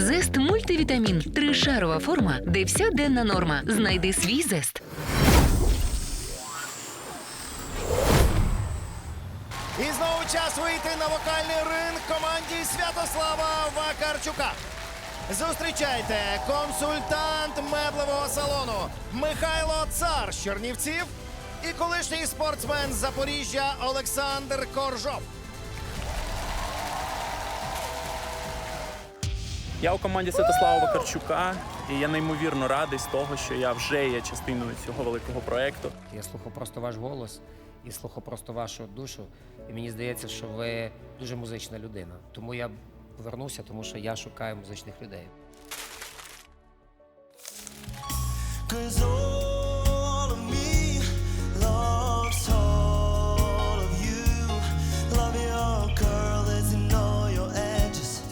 Зест мультивітамін. Тришарова форма, де вся денна норма. Знайди свій зест. І знову час вийти на вокальний ринг команді Святослава Вакарчука. Зустрічайте консультант меблевого салону Михайло Цар з Чернівців і колишній спортсмен Запоріжжя Олександр Коржов. Я у команді Святослава Вакарчука, і я неймовірно радий з того, що я вже є частиною цього великого проекту. Я слухав просто ваш голос і слухав просто вашу душу. І мені здається, що ви дуже музична людина. Тому я повернувся, тому що я шукаю музичних людей.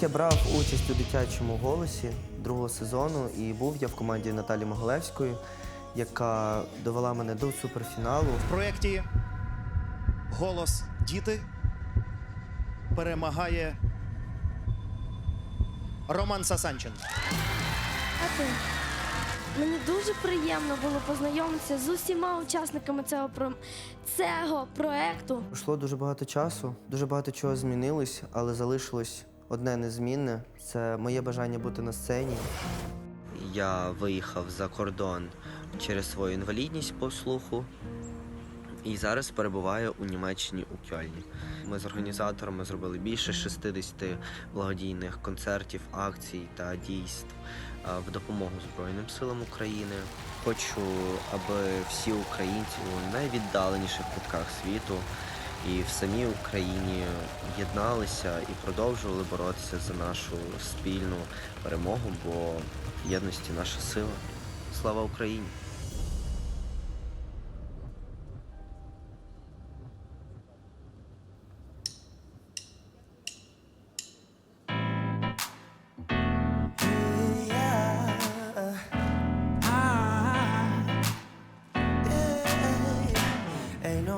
Я брав участь у дитячому голосі другого сезону і був я в команді Наталі Могилевської, яка довела мене до суперфіналу. В проєкті Голос діти перемагає Роман Сасанчин. А ти? Мені дуже приємно було познайомитися з усіма учасниками цього про цього проекту. Пройшло дуже багато часу, дуже багато чого змінилось, але залишилось одне незмінне це моє бажання бути на сцені. Я виїхав за кордон через свою інвалідність по слуху і зараз перебуваю у Німеччині у Кьольні. Ми з організаторами зробили більше 60 благодійних концертів, акцій та дійств е, в допомогу Збройним силам України. Хочу, аби всі українці у найвіддаленіших кутках світу і в самій Україні єдналися і продовжували боротися за нашу спільну перемогу, бо єдності наша сила. Слава Україні!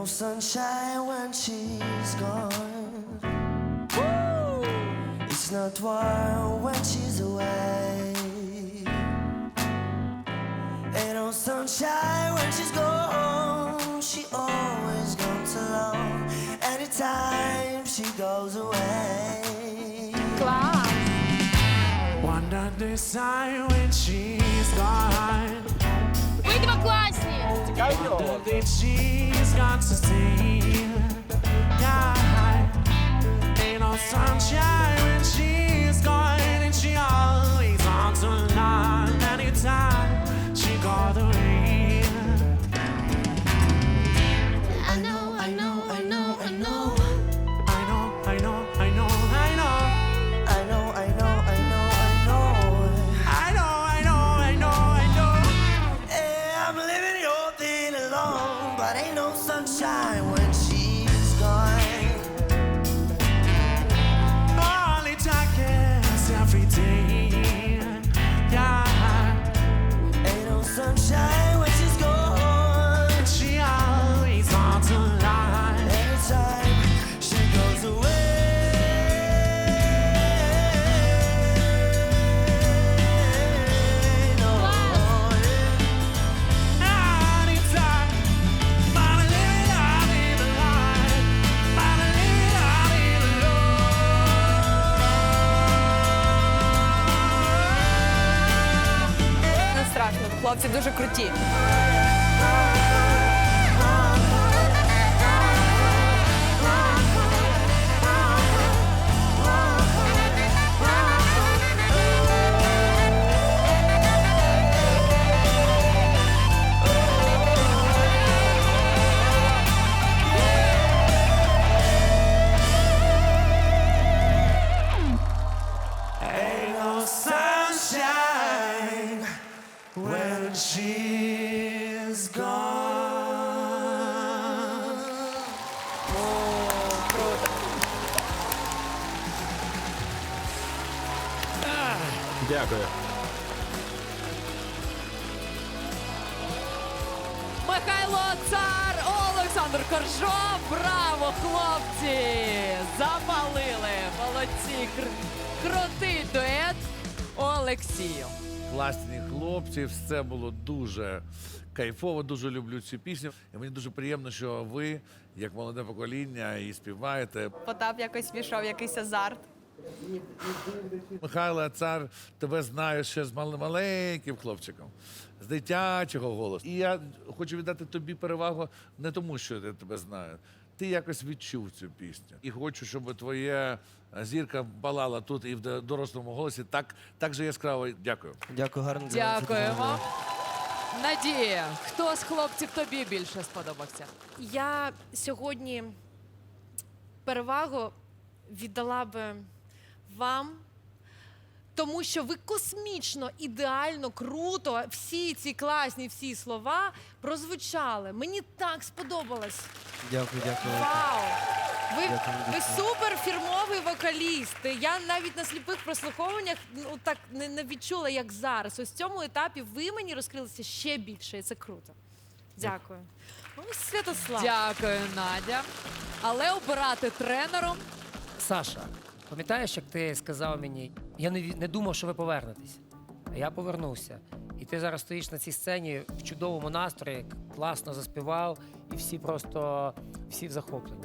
sunshine when she's gone. It's not warm when she's away. Ain't no sunshine when she's gone. She always comes along. Anytime she goes away. Wonder this time when she's gone. Будьмо класні! Wonder cabelo. The she's got to see. Хлопці дуже круті. Ain't when she's gone. Дякую. Михайло Цар, Олександр Коржов. Браво, хлопці! Запалили. Молодці. Кр- Крутий дует. Олексію. Класні хлопці. Все було дуже кайфово. Дуже люблю цю пісню. І мені дуже приємно, що ви, як молоде покоління, і співаєте. Потап якось пішов, якийсь азарт. Михайло Цар тебе знаю ще з мал- маленьким хлопчиком, з дитячого голосу. І я хочу віддати тобі перевагу не тому, що я тебе знаю. Ти якось відчув цю пісню. І хочу, щоб твоя зірка балала тут і в дорослому голосі так, так же яскраво. Дякую. Дякую, гарно. Дякуємо. Надія, хто з хлопців тобі більше сподобався? Я сьогодні перевагу віддала би вам, тому що ви космічно, ідеально, круто, всі ці класні всі слова прозвучали. Мені так сподобалось. Дякую, дякую. Вау! Ви, Дякую, ви дякую. супер фірмовий вокаліст. Я навіть на сліпих прослуховуваннях ну так не, не відчула, як зараз. Ось в цьому етапі ви мені розкрилися ще більше, і це круто. Дякую. Ось Святослав. Дякую, Надя. Але обирати тренером Саша, пам'ятаєш, як ти сказав мені, я не, не думав, що ви повернетесь. А я повернувся. І ти зараз стоїш на цій сцені в чудовому настрої, класно заспівав, і всі просто всі в захопленні.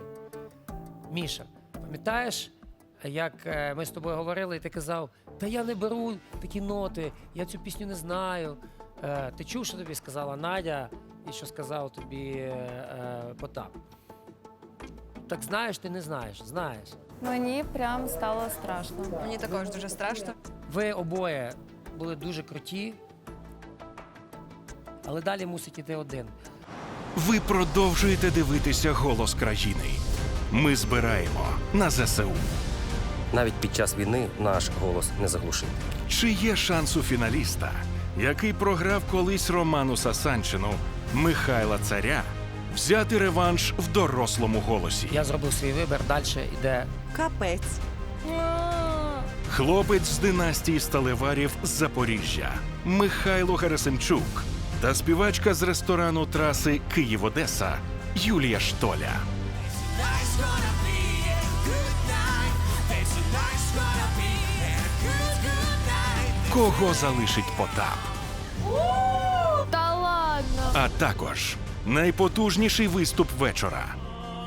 Міша, пам'ятаєш, як е, ми з тобою говорили, і ти казав, та я не беру такі ноти, я цю пісню не знаю. Е, Ти чув, що тобі сказала Надя, і що сказав тобі е, Потап? Так знаєш, ти не знаєш, знаєш. Мені прям стало страшно. мені також дуже страшно. Ви обоє були дуже круті, але далі мусить іти один. Ви продовжуєте дивитися голос країни. Ми збираємо на ЗСУ. Навіть під час війни наш голос не заглушити. Чи є шанс у фіналіста, який програв колись Роману Сасанчину, Михайла Царя, взяти реванш в дорослому голосі? Я зробив свій вибір, далі йде Капець. Хлопець з династії сталеварів з Запоріжжя Михайло Герасимчук та співачка з ресторану траси Київ-Одеса Юлія Штоля. Кого залишить Потап? Та ладно. А також найпотужніший виступ вечора.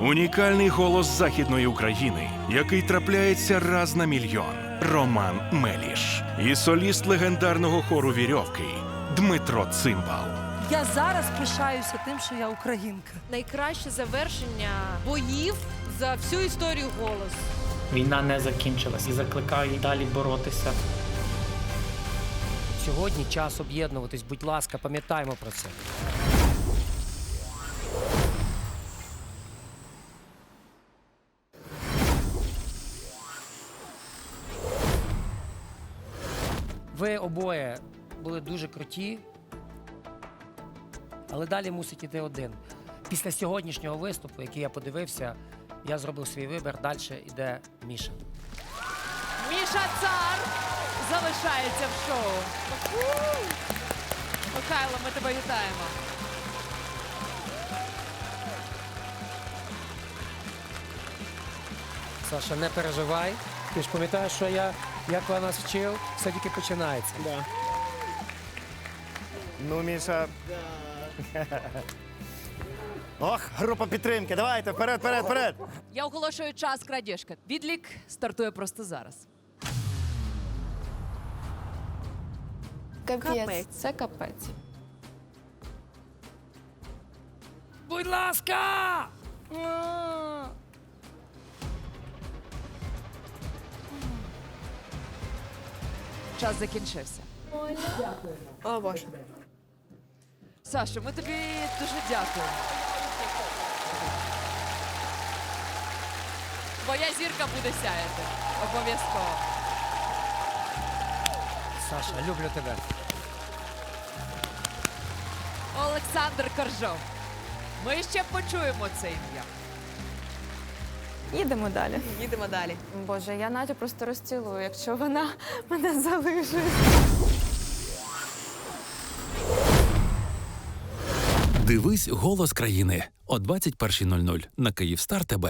Унікальний голос Західної України, який трапляється раз на мільйон. Роман Меліш і соліст легендарного хору Вірьовки Дмитро Цимбал. Я зараз пишаюся тим, що я українка. Найкраще завершення боїв за всю історію голос. Війна не закінчилась і закликаю далі боротися. сьогодні час об'єднуватись. Будь ласка, пам'ятаємо про це. Ви обоє були дуже круті, але далі мусить іти один. Після сьогоднішнього виступу, який я подивився, я зробив свій вибір. Далі йде Міша. Міша Цар залишається в шоу. Михайло, ми тебе вітаємо. Саша, не переживай. Ти ж пам'ятаєш, що я як я нас вчив, все тільки починається. Ну, Міша. Ох, група підтримки. Давайте, вперед, вперед, вперед. Я оголошую час крадіжки. Відлік стартує просто зараз. Капець. Це капець. Будь ласка! Час закінчився. О, Боже. Саша, ми тобі дуже дякуємо. Твоя зірка буде сяяти. Обов'язково. Саша, люблю тебе. Олександр Коржов. Ми ще почуємо це ім'я. Їдемо далі. Їдемо далі. Боже, я Надю просто розцілую, якщо вона мене залишить. Дивись голос країни о 21.00 на Київстар ТБ.